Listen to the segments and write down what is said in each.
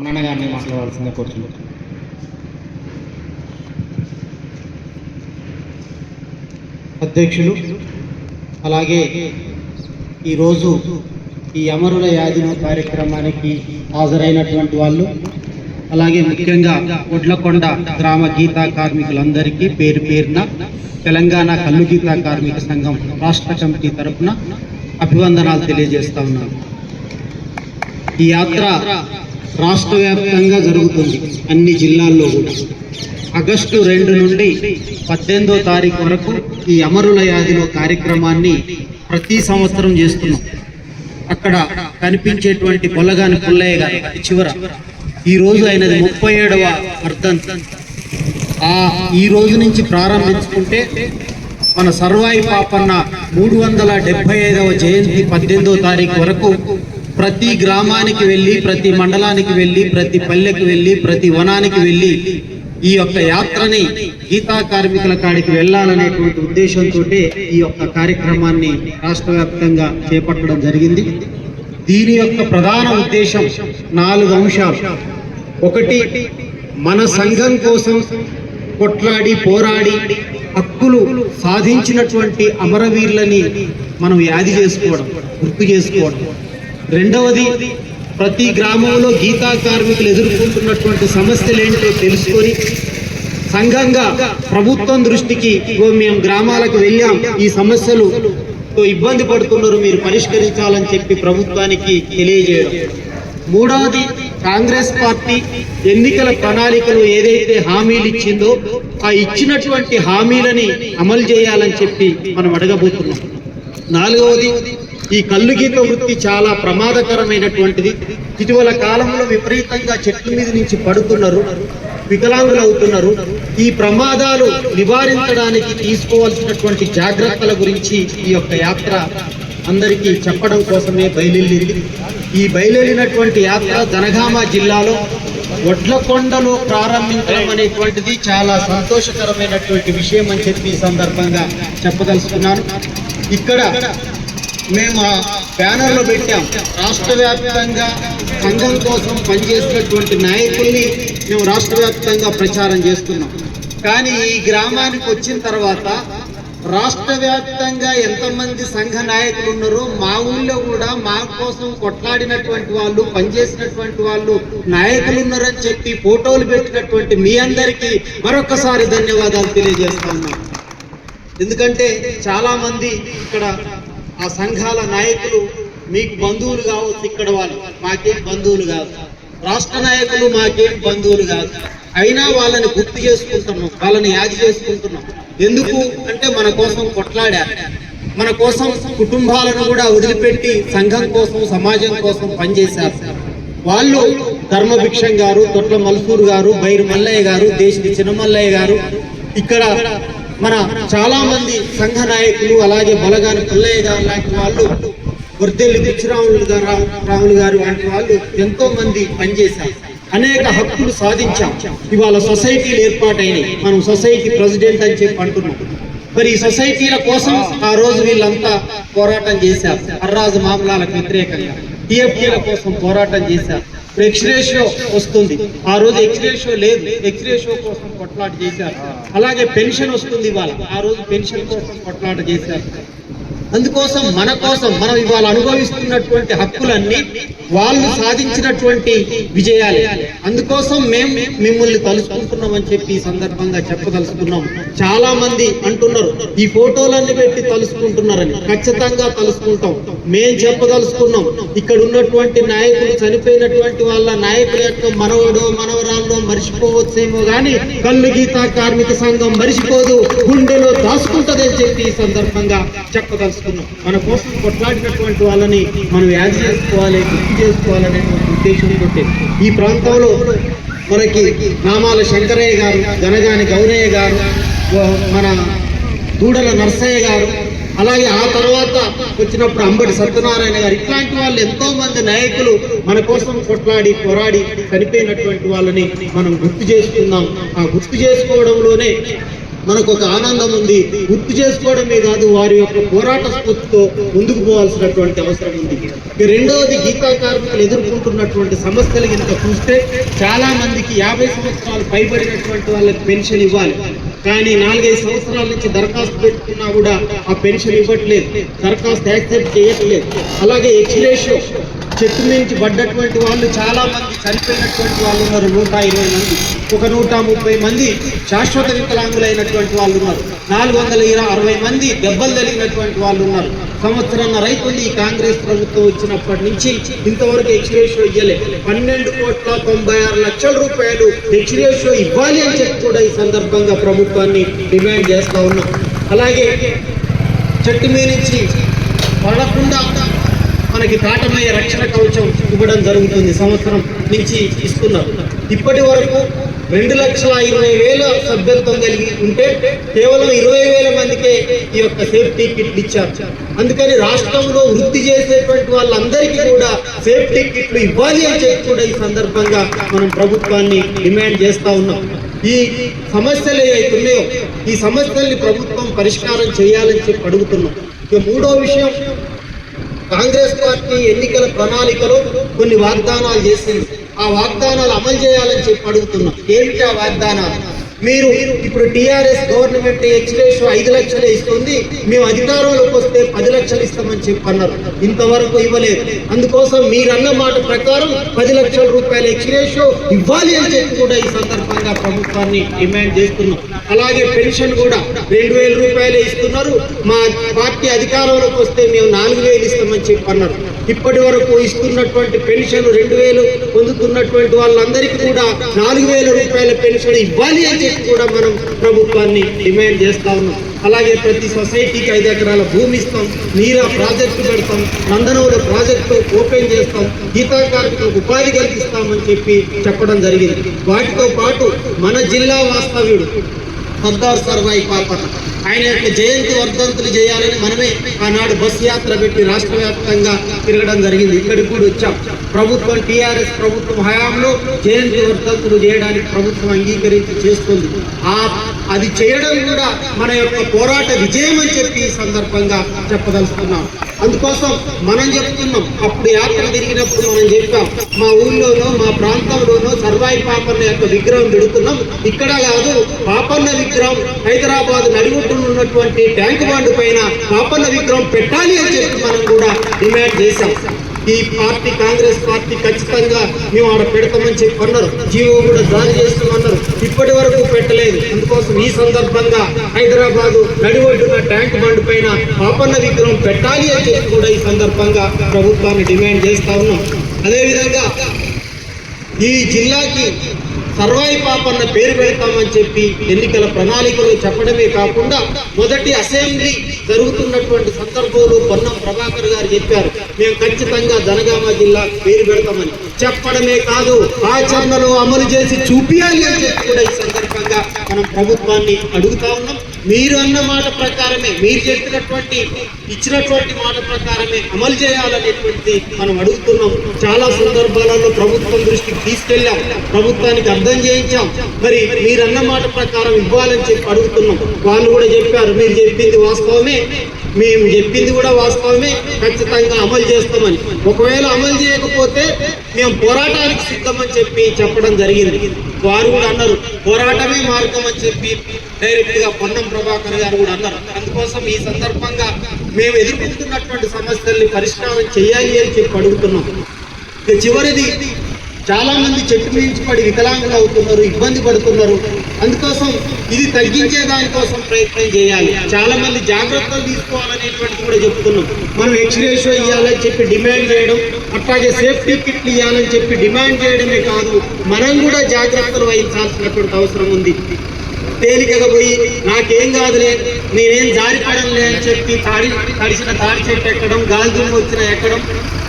అన్న మాట్లాడవలసిందే అధ్యక్షులు అలాగే ఈరోజు ఈ అమరుల యాదిన కార్యక్రమానికి హాజరైనటువంటి వాళ్ళు అలాగే ముఖ్యంగా ఒడ్లకొండ గ్రామ గీతా కార్మికులందరికీ పేరు పేరున తెలంగాణ కల్లు గీతా కార్మిక సంఘం రాష్ట్ర కమిటీ తరఫున అభివందనాలు తెలియజేస్తా ఉన్నాను. ఈ యాత్ర రాష్ట్ర వ్యాప్తంగా జరుగుతుంది. అన్ని జిల్లాల్లో కూడా. ఆగస్టు రెండు నుండి పద్దెనిమిదో తారీఖు వరకు ఈ అమరుల యాదిలో కార్యక్రమాన్ని ప్రతి సంవత్సరం చేస్తున్నాం. అక్కడ కనిపించేటువంటి పొలగాని పుల్లయ్య గారి చివర ఈరోజు అయినది ముప్పై ఏడవ అర్థం ఆ ఈ రోజు నుంచి ప్రారంభించుకుంటే మన సర్వాయి పాపన్న మూడు వందల డెబ్బై ఐదవ జయంతి పద్దెనిమిదో తారీఖు వరకు ప్రతి గ్రామానికి వెళ్ళి ప్రతి మండలానికి వెళ్ళి ప్రతి పల్లెకి వెళ్ళి ప్రతి వనానికి వెళ్ళి ఈ యొక్క యాత్రని గీతా కార్మికుల కాడికి వెళ్ళాలనేటువంటి ఉద్దేశంతో ఈ యొక్క కార్యక్రమాన్ని రాష్ట్ర వ్యాప్తంగా చేపట్టడం జరిగింది. దీని యొక్క ప్రధాన ఉద్దేశం నాలుగు అంశాలు. ఒకటి మన సంఘం కోసం కొట్లాడి పోరాడి హక్కులు సాధించినటువంటి అమరవీరులని మనం యాది చేసుకోవడం గుర్తు చేసుకోవడం. రెండవది ప్రతి గ్రామంలో గీతా కార్మికులు ఎదుర్కొంటున్నటువంటి సమస్యలు ఏంటో తెలుసుకొని సంఘంగా ప్రభుత్వం దృష్టికి మేము గ్రామాలకు వెళ్ళాం ఈ సమస్యలు ఇబ్బంది పడుతున్నారు మీరు పరిష్కరించాలని చెప్పి ప్రభుత్వానికి తెలియజేయడం. మూడవది కాంగ్రెస్ పార్టీ ఎన్నికల ప్రణాళికలు ఏదైతే హామీలు ఇచ్చిందో ఆ ఇచ్చినటువంటి హామీలని అమలు చేయాలని చెప్పి మనం అడగబోతున్నాం. నాలుగవది ఈ కళ్ళు గీత వృత్తి చాలా ప్రమాదకరమైనటువంటిది. ఇటీవల కాలంలో విపరీతంగా చెట్ల మీద నుంచి పడుతున్నారు వికలాంగులు అవుతున్నారు ఈ ప్రమాదాలు నివారించడానికి తీసుకోవాల్సినటువంటి జాగ్రత్తల గురించి ఈ యొక్క యాత్ర అందరికీ చెప్పడం కోసమే బయలుదేరింది. ఈ బయలుదేరినటువంటి యాత్ర జనగామ జిల్లాలో వడ్లకొండలో ప్రారంభించడం అనేటువంటిది చాలా సంతోషకరమైనటువంటి విషయం అని చెప్పి ఈ సందర్భంగా చెప్పదలుచుకున్నాను. ఇక్కడ మేము బ్యానర్లో పెట్టాం. రాష్ట్ర వ్యాప్తంగా సంఘం కోసం పనిచేసినటువంటి నాయకుల్ని మేము రాష్ట్ర వ్యాప్తంగా ప్రచారం చేస్తున్నాం. కానీ ఈ గ్రామానికి వచ్చిన తర్వాత రాష్ట్ర వ్యాప్తంగా ఎంతమంది సంఘ నాయకులు ఉన్నారో మా ఊళ్ళో కూడా మా కోసం కొట్లాడినటువంటి వాళ్ళు పనిచేసినటువంటి వాళ్ళు నాయకులు ఉన్నారని చెప్పి ఫోటోలు పెట్టినటువంటి మీ అందరికీ మరొకసారి ధన్యవాదాలు తెలియజేస్తా ఉన్నాం. ఎందుకంటే చాలామంది ఇక్కడ ఆ సంఘాల నాయకులు మీకు బంధువులు కావచ్చు ఇక్కడ వాళ్ళు మాకేం బంధువులు కాదు. రాష్ట్ర నాయకులు మాకేం బంధువులు కాదు. అయినా వాళ్ళని గుర్తు చేసుకుంటున్నాం వాళ్ళని యాది చేసుకుంటున్నాం. ఎందుకు అంటే మన కోసం కొట్లాడారు. మన కోసం కుటుంబాలను కూడా వదిలిపెట్టి సంఘం కోసం సమాజం కోసం పనిచేశారు. వాళ్ళు ధర్మభిక్షం గారు తొట్ల మల్సూరు గారు బైరు మల్లయ్య గారు దేశ చిన్నమల్లయ్య గారు ఇక్కడ మన చాలా మంది సంఘ నాయకులు అలాగే బలగాని పుల్లయ్య గారు లాంటి వాళ్ళు వర్దెల్లి పిచ్చిరాములు గారు రాములు గారు లాంటి వాళ్ళు ఎంతో మంది పనిచేశారు. అనేక హక్కులు సాధించాం. ఇవాళ సొసైటీలు ఏర్పాటైనవి మనం సొసైటీ ప్రెసిడెంట్ అని చెప్పి అంటున్నాం. మరి ఈ సొసైటీల కోసం ఆ రోజు వీళ్ళంతా పోరాటం చేశారు. అర్రాజు మామలాలకు వ్యతిరేకంగా. టీఎఫ్టీల కోసం పోరాటం చేశారు. ఇప్పుడు ఎక్స్రేషియో వస్తుంది. ఆ రోజు ఎక్స్రేషియో లేదు. ఎక్స్రేషియో కోసం కొట్లాట చేశారు. అలాగే పెన్షన్ వస్తుంది ఇవాళ ఆ రోజు పెన్షన్ కోసం కొట్లాట చేశారు. అందుకోసం మన కోసం మనం ఇవాళ అనుభవిస్తున్నటువంటి హక్కులన్నీ వాళ్ళు సాధించినటువంటి విజయాలే. అందుకోసం మేము మిమ్మల్ని తలుచుకుంటున్నామని చెప్పి ఈ సందర్భంగా చెప్పదలుచుకున్నాం. చాలా మంది అంటున్నారు ఈ ఫోటోలన్నీ పెట్టి తలుసుకుంటున్నారని ఖచ్చితంగా తలుసుకుంటాం మేం చెప్పదలుచుకున్నాం ఇక్కడ ఉన్నటువంటి నాయకులు చనిపోయినటువంటి వాళ్ళ నాయకుల యొక్క మనవడో మనవరాల్లో మరిచిపోవచ్చేమో గాని కళ్ళు గీత కార్మిక సంఘం మరిచిపోదు గుండెలో దాచుకుంటదని చెప్పి ఈ సందర్భంగా చేసుకున్నాం. మన కోసం కొట్లాడినటువంటి వాళ్ళని మనం యాజ్ చేసుకోవాలి గుర్తు చేసుకోవాలనేటువంటి ఉద్దేశంతో ఈ ప్రాంతంలో మనకి నామాల శంకరయ్య గారు గనగాని గౌరయ్య గారు మన దూడల నర్సయ్య గారు అలాగే ఆ తర్వాత వచ్చినప్పుడు అంబటి సత్యనారాయణ గారు ఇట్లాంటి వాళ్ళు ఎంతో మంది నాయకులు మన కోసం కొట్లాడి పోరాడి చనిపోయినటువంటి వాళ్ళని మనం గుర్తు చేసుకుందాం. ఆ గుర్తు చేసుకోవడంలోనే మనకు ఒక ఆనందం ఉంది. గుర్తు చేసుకోవడమే కాదు వారి యొక్క పోరాట స్ఫూర్తితో ముందుకు పోవాల్సినటువంటి అవసరం ఉంది. రెండవది గీతా కార్మికులు ఎదుర్కొంటున్నటువంటి సమస్యలు ఇంత చూస్తే చాలా మందికి యాభై సంవత్సరాలు పైబడినటువంటి వాళ్ళకి పెన్షన్ ఇవ్వాలి. కానీ నాలుగైదు సంవత్సరాల నుంచి దరఖాస్తు పెట్టుకున్నా కూడా ఆ పెన్షన్ ఇవ్వట్లేదు. దరఖాస్తు యాక్సెప్ట్ చేయట్లేదు. అలాగే ఎక్స్రేషియో చెట్టు నుంచి పడ్డటువంటి వాళ్ళు చాలా మంది చనిపోయినటువంటి వాళ్ళు ఉన్నారు. నూట ఇరవై మంది. ఒక నూట ముప్పై మంది శాశ్వత వికలాంగులైనటువంటి వాళ్ళు ఉన్నారు. నాలుగు వందల ఇరవై అరవై మంది దెబ్బలు తగిలినటువంటి వాళ్ళు ఉన్నారు. సంవత్సరం రైతుంది ఈ కాంగ్రెస్ ప్రభుత్వం వచ్చినప్పటి నుంచి ఇంతవరకు ఎక్స్రేషో ఇవ్వలే పన్నెండు కోట్ల తొంభై ఆరు లక్షల రూపాయలు ఎక్స్రేషో ఇవ్వాలి అని చెప్పి కూడా ఈ సందర్భంగా ప్రభుత్వాన్ని డిమాండ్ చేస్తూ ఉన్నాం. అలాగే చెట్టు మీద నుంచి పడకుండా మనకి కాటమయ్య రక్షణ కవచం ఇవ్వడం జరుగుతుంది సంవత్సరం నుంచి ఇస్తున్నారు. ఇప్పటి వరకు రెండు లక్షల ఇరవై వేల సభ్యత్వం కలిగి ఉంటే కేవలం ఇరవై వేల మందికే ఈ యొక్క సేఫ్టీ కిట్లు ఇచ్చారు. అందుకని రాష్ట్రంలో వృత్తి చేసేటువంటి వాళ్ళందరికీ కూడా సేఫ్టీ కిట్లు ఇవ్వాలి అని చెప్పి కూడా ఈ సందర్భంగా మనం ప్రభుత్వాన్ని డిమాండ్ చేస్తా ఉన్నాం. ఈ సమస్యలు ఏవైతే ఉన్నాయో ఈ సమస్యల్ని ప్రభుత్వం పరిష్కారం చేయాలని చెప్పి అడుగుతున్నాం. ఇక మూడో విషయం కాంగ్రెస్ పార్టీ ఎన్నికల ప్రణాళికలో కొన్ని వాగ్దానాలు చేసింది. ఆ వాగ్దానాలు అమలు చేయాలని చెప్పి అడుగుతున్నాం. ఏమిటి ఆ వాగ్దానాలు? మీరు ఇప్పుడు టిఆర్ఎస్ గవర్నమెంట్ ఎక్స్ప్రెస్ ఐదు లక్షలు ఇస్తుంది మేము అధికారంలోకి వస్తే పది లక్షలు ఇస్తామని చెప్పన్నారు. ఇంతవరకు ఇవ్వలేదు. అందుకోసం మీరన్న మాట ప్రకారం పది లక్షల రూపాయల ఎక్స్ప్రెస్ ఇవ్వాలి అని చెప్పి కూడా ఈ సందర్భంగా ప్రభుత్వాన్ని డిమాండ్ చేస్తున్నాం. అలాగే పెన్షన్ కూడా రెండు వేల రూపాయలే ఇస్తున్నారు. మా పార్టీ అధికారంలోకి వస్తే మేము నాలుగు వేలు ఇస్తామని చెప్పన్నారు. ఇప్పటి వరకు ఇస్తున్నటువంటి పెన్షన్ రెండు వేలు పొందుతున్నటువంటి వాళ్ళందరికీ కూడా నాలుగు వేల రూపాయల పెన్షన్ ఇవ్వాలి అని చెప్పి కూడా మనం ప్రభుత్వాన్ని డిమాండ్ చేస్తా ఉన్నాం. అలాగే ప్రతి సొసైటీకి ఐదు ఎకరాల భూమి ఇస్తాం నీరా ప్రాజెక్టు పెడతాం నందనవుల ప్రాజెక్టు ఓపెన్ చేస్తాం గీతా కార్మికులకు ఉపాధి కల్పిస్తామని చెప్పి చెప్పడం జరిగింది. వాటితో పాటు మన జిల్లా వాస్తవ్యుడు సర్దార్ సర్వాయి పాపన్న ఆయన యొక్క జయంతి వర్ధంతులు చేయాలని మనమే ఆనాడు బస్ యాత్ర పెట్టి రాష్ట్ర వ్యాప్తంగా తిరగడం జరిగింది. ఇక్కడికి కూడా వచ్చాం. ప్రభుత్వం టీఆర్ఎస్ ప్రభుత్వం హయాంలో జయంతి వర్ధంతులు చేయడానికి ప్రభుత్వం అంగీకరించి చేస్తుంది. ఆ అది చేయడం కూడా మన యొక్క పోరాట విజయం అని చెప్పి ఈ సందర్భంగా చెప్పదలుచుకున్నాం. అందుకోసం మనం చెప్తున్నాం. అప్పుడు యాత్ర తిరిగినప్పుడు మనం చెప్పాం. మా ఊళ్ళోనో మా ప్రాంతంలోనో సర్వాయి పాపన్న యొక్క విగ్రహం పెడుతున్నాం ఇక్కడ కాదు పాపన్న విగ్రహం హైదరాబాద్ నడిగుట్టున ఉన్నటువంటి ట్యాంక్ బాండ్ పైన పాపన్న విగ్రహం పెట్టాలి అని చెప్పి మనం కూడా డిమాండ్ చేశాం. ఈ పార్టీ కాంగ్రెస్ పార్టీ ఖచ్చితంగా మేము ఆడ పెడతామని చెప్పి అన్నారు. జీవో కూడా జారీ చేస్తామన్నారు ఇప్పటి వరకు పెట్టలేదు. అందుకోసం ఈ సందర్భంగా హైదరాబాద్ నడివడ్డున ట్యాంక్ బండ్ పైన పాపన్న విగ్రహం పెట్టాలి అని చెప్పి కూడా ఈ సందర్భంగా ప్రభుత్వాన్ని డిమాండ్ చేస్తా ఉన్నాం. అదేవిధంగా ఈ జిల్లాకి సర్వాయి పాపన్న పేరు పెడతామని చెప్పి ఎన్నికల ప్రణాళికలు చెప్పడమే కాకుండా మొదటి అసెంబ్లీ జరుగుతున్నటువంటి సందర్భంలో పొన్నం ప్రభాకర్ గారు చెప్పారు మేము ఖచ్చితంగా జనగామ జిల్లా పేరు పెడతామని. చెప్పడమే కాదు ఆచరణలో అమలు చేసి చూపియాలి అని చెప్పి కూడా ఈ సందర్భంగా మనం ప్రభుత్వాన్ని అడుగుతా ఉన్నాం. మీరు అన్న మాట ప్రకారమే మీరు చెప్పినటువంటి ఇచ్చినటువంటి మాట ప్రకారమే అమలు చేయాలనేటువంటిది మనం అడుగుతున్నాం. చాలా సందర్భాలలో ప్రభుత్వం దృష్టికి తీసుకెళ్ళాం. ప్రభుత్వానికి అర్థం చేయించాం. మరి మీరు అన్న మాట ప్రకారం ఇవ్వాలని చెప్పి అడుగుతున్నాం. వాళ్ళు కూడా చెప్పారు మీరు చెప్పింది వాస్తవమే. మేము చెప్పింది కూడా వాస్తవమే. ఖచ్చితంగా అమలు చేస్తామని. ఒకవేళ అమలు చేయకపోతే మేము పోరాటానికి సిద్ధమని చెప్పి చెప్పడం జరిగింది. వారు కూడా అన్నారు పోరాటమే మార్గం అని చెప్పి డైరెక్ట్గా పొన్నం ప్రభాకర్ గారు కూడా అన్నారు. అందుకోసం ఈ సందర్భంగా మేము ఎదుర్కొంటున్నటువంటి సమస్యల్ని పరిష్కారం చేయాలి అని చెప్పి అడుగుతున్నాం. ఇక చివరిది చాలా మంది చెట్టు మించి పడి వికలాంగులు అవుతున్నారు ఇబ్బంది పడుతున్నారు. అందుకోసం ఇది తగ్గించే దానికోసం ప్రయత్నం చేయాలి. చాలా మంది జాగ్రత్తలు తీసుకోవాలనేటువంటిది కూడా చెప్తున్నాం. మనం ఎక్స్రేషో ఇవ్వాలని చెప్పి డిమాండ్ చేయడం అట్లాగే సేఫ్టీ కిట్లు ఇవ్వాలని చెప్పి డిమాండ్ చేయడమే కాదు మనం కూడా జాగ్రత్తలు వహించాల్సినటువంటి అవసరం ఉంది. తేలికగా పోయి నాకేం కాదులే నేనేం జారిపడంలే అని చెప్పి తాడి తడిసిన తాడి చెట్టు ఎక్కడం గాలి దుమ్ము వచ్చిన ఎక్కడం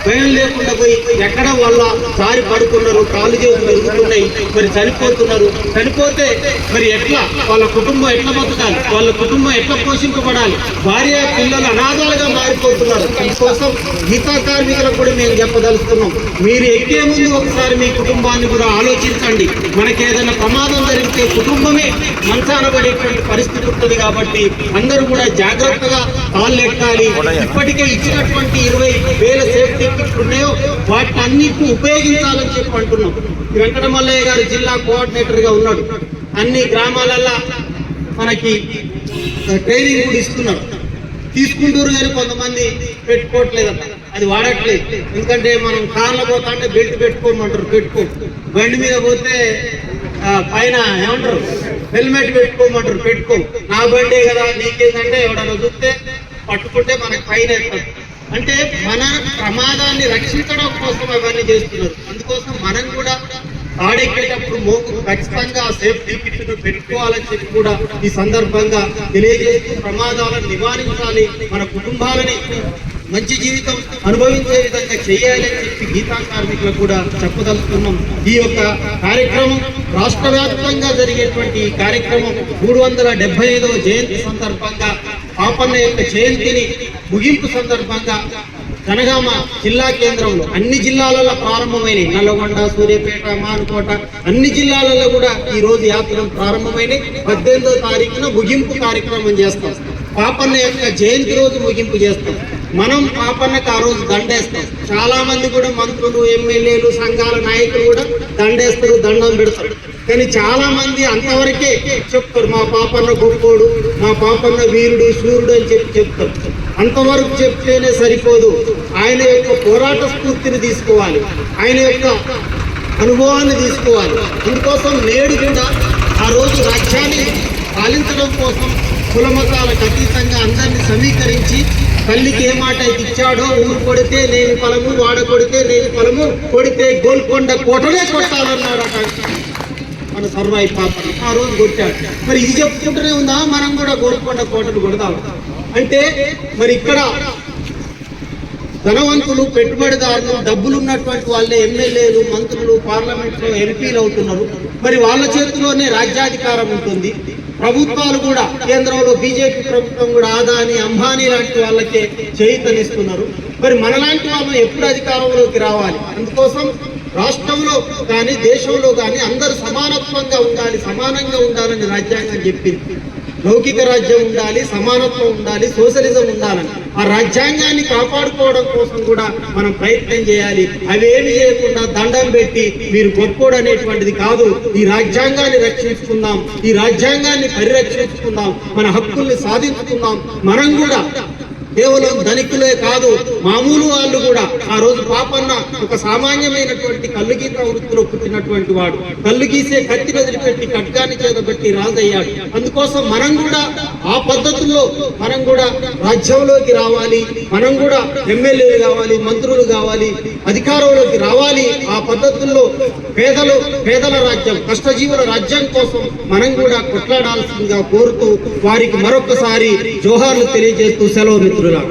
భయం లేకుండా పోయి ఎక్కడ వాళ్ళ సారి పడుకున్నారు కాలు చేతులు పెరుగుతున్నాయి మరి చనిపోతున్నారు. చనిపోతే మరి ఎట్లా? వాళ్ళ కుటుంబం ఎట్లా బతకాలి? వాళ్ళ కుటుంబం ఎట్లా పోషింపబడాలి? భార్య పిల్లలు అనాథాలుగా మారిపోతున్నారు. దీనికోసం గీతా కార్మికులకు కూడా మేము చెప్పదలుస్తున్నాం మీరు ఎక్కే ముందు ఒకసారి మీ కుటుంబాన్ని కూడా ఆలోచించండి. మనకి ఏదైనా ప్రమాదం జరిగితే కుటుంబమే మంచాన పడేటువంటి పరిస్థితి ఉంటుంది కాబట్టి అందరూ కూడా జాగ్రత్తగా కాళ్ళు ఎక్కాలి. ఇప్పటికే ఇచ్చినటువంటి ఇరవై వేల సేఫ్టీ ఉన్నాయో వాటిని అన్నింటిని ఉపయోగించాలని చెప్పి అంటున్నాం. వెంకటమల్లయ్య గారు జిల్లా కోఆర్డినేటర్గా ఉన్నాడు. అన్ని గ్రామాలల్లో మనకి ట్రైనింగ్ కూడా ఇస్తున్నారు. తీసుకుంటారు కానీ కొంతమంది పెట్టుకోవట్లేదంట. అది వాడట్లేదు. ఎందుకంటే మనం కార్లో పోతా అంటే బెల్ట్ పెట్టుకోమంటారు పెట్టుకో. బండి మీద పోతే పైన ఏమంటారు? హెల్మెట్ పెట్టుకోమంటారు పెట్టుకో. నా బండే కదా నీకేంటంటే ఎవడన్నా చూస్తే పట్టుకుంటే మనకి పైన ఎత్తారు. అంటే మన ప్రమాదాన్ని రక్షించడం కోసం అవన్నీ చేస్తున్నారు. అందుకోసం మనం కూడా ఆడెక్కేటప్పుడు మోకు ఖచ్చితంగా సేఫ్టీ కిట్ను పెట్టుకోవాలని చెప్పి కూడా ఈ సందర్భంగా తెలియజేస్తూ ప్రమాదాలను నివారించాలి మన కుటుంబాలని మంచి జీవితం అనుభవించే విధంగా చేయాలని చెప్పి గీతా కార్మికులకు కూడా చెప్పదలుచుకున్నాం. ఈ యొక్క కార్యక్రమం రాష్ట్ర వ్యాప్తంగా జరిగేటువంటి ఈ కార్యక్రమం మూడు వందల ఐదవ జయంతి సందర్భంగా పాపన్న యొక్క జయంతిని ముగింపు సందర్భంగా కనగామ జిల్లా కేంద్రంలో అన్ని జిల్లాలలో ప్రారంభమైనవి నల్లగొండ సూర్యాపేట మానుకోట అన్ని జిల్లాలలో కూడా ఈ రోజు యాత్రలు ప్రారంభమైనవి పద్దెనిమిదో తారీఖున ముగింపు కార్యక్రమం చేస్తాం. పాపన్న యొక్క జయంతి రోజు ముగింపు చేస్తాం. మనం పాపన్నకు ఆ రోజు దండేస్తాం. చాలా మంది కూడా మంత్రులు ఎమ్మెల్యేలు సంఘాల నాయకులు కూడా దండేస్తారు దండం పెడతారు. కానీ చాలా మంది అంతవరకే చెప్తారు మా పాపన్న గొప్పోడు మా పాపన్న వీరుడు సూర్యుడు అని చెప్పి చెప్తారు. అంతవరకు చెప్తేనే సరిపోదు. ఆయన యొక్క పోరాట స్ఫూర్తిని తీసుకోవాలి. ఆయన యొక్క అనుభవాన్ని తీసుకోవాలి. అందుకోసం నేడు కూడా ఆ రోజు రాజ్యాన్ని పాలించడం కోసం కుల మతాలకు అతీతంగా అందరినీ సమీకరించి తల్లికి ఏ మాట అయితే ఇచ్చాడో ఊరు కొడితే నేను పొలము వాడ కొడితే నేను పొలము కొడితే గోల్కొండ కోటనే కొట్టాలన్నాడు మన సర్వాయి పాప ఆ రోజు కొట్టాడు. మరి ఇది చెప్పుకుంటూనే ఉందా? మనం కూడా గోల్కొండ కోటలు కొడదాం అంటే మరి ఇక్కడ ధనవంతులు పెట్టుబడిదారులు డబ్బులు ఉన్నటువంటి వాళ్ళే ఎమ్మెల్యేలు మంత్రులు పార్లమెంట్లో ఎంపీలు అవుతున్నారు. మరి వాళ్ళ చేతిలోనే రాజ్యాధికారం ఉంటుంది. ప్రభుత్వాలు కూడా కేంద్రంలో బీజేపీ ప్రభుత్వం కూడా ఆదాని అంబానీ లాంటి వాళ్ళకే చేయితనిస్తున్నారు. మరి మనలాంటి వాళ్ళు ఎప్పుడు అధికారంలోకి రావాలి? అందుకోసం రాష్ట్రంలో కానీ దేశంలో కానీ అందరూ సమానత్వంగా ఉండాలి సమానంగా ఉండాలని రాజ్యాంగం చెప్పింది. లౌకిక రాజ్యం ఉండాలి సమానత్వం ఉండాలి సోషలిజం ఉండాలని. ఆ రాజ్యాంగాన్ని కాపాడుకోవడం కోసం కూడా మనం ప్రయత్నం చేయాలి. అవేమి చేయకుండా దండం పెట్టి మీరు గొప్పోడు అనేటువంటిది కాదు. ఈ రాజ్యాంగాన్ని రక్షించుకుందాం ఈ రాజ్యాంగాన్ని పరిరక్షించుకుందాం మన హక్కుల్ని సాధించుకుందాం. మనం కూడా కేవలం ధనికులే కాదు మామూలు వాళ్ళు కూడా ఆ రోజు పాపన్న ఒక సామాన్యమైనటువంటి కళ్ళు గీత వృత్తిలో పుట్టినటువంటి వాడు. కళ్ళు గీసే కత్తి వదిలిపెట్టి ఖడ్గాన్ని చేతబెట్టి రాజయ్యాడు. అందుకోసం మనం కూడా ఆ పద్ధతుల్లో మనం కూడా రాజ్యంలోకి రావాలి మనం కూడా ఎమ్మెల్యేలు కావాలి మంత్రులు కావాలి అధికారంలోకి రావాలి. ఆ పద్ధతుల్లో పేదలు పేదల రాజ్యం కష్టజీవుల రాజ్యం కోసం మనం కూడా కొట్లాడాల్సిందిగా కోరుతూ వారికి మరొకసారి జోహార్లు తెలియజేస్తూ సెలవు మిత్రులు